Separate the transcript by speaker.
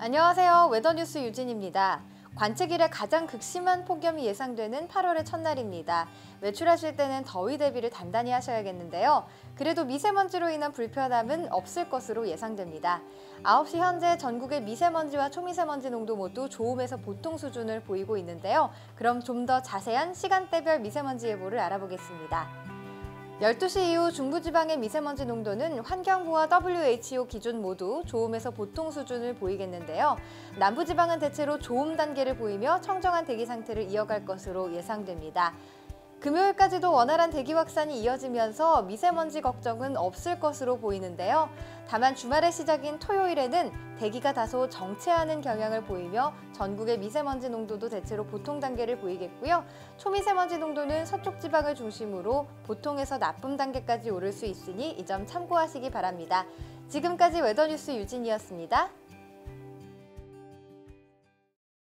Speaker 1: 안녕하세요. 웨더뉴스 유진입니다. 관측일에 가장 극심한 폭염이 예상되는 8월의 첫날입니다. 외출하실 때는 더위 대비를 단단히 하셔야겠는데요. 그래도 미세먼지로 인한 불편함은 없을 것으로 예상됩니다. 9시 현재 전국의 미세먼지와 초미세먼지 농도 모두 좋음에서 보통 수준을 보이고 있는데요. 그럼 좀 더 자세한 시간대별 미세먼지 예보를 알아보겠습니다. 12시 이후 중부지방의 미세먼지 농도는 환경부와 WHO 기준 모두 좋음에서 보통 수준을 보이겠는데요. 남부지방은 대체로 좋음 단계를 보이며 청정한 대기 상태를 이어갈 것으로 예상됩니다. 금요일까지도 원활한 대기 확산이 이어지면서 미세먼지 걱정은 없을 것으로 보이는데요. 다만 주말의 시작인 토요일에는 대기가 다소 정체하는 경향을 보이며 전국의 미세먼지 농도도 대체로 보통 단계를 보이겠고요. 초미세먼지 농도는 서쪽 지방을 중심으로 보통에서 나쁨 단계까지 오를 수 있으니 이 점 참고하시기 바랍니다. 지금까지 웨더뉴스 유진이었습니다.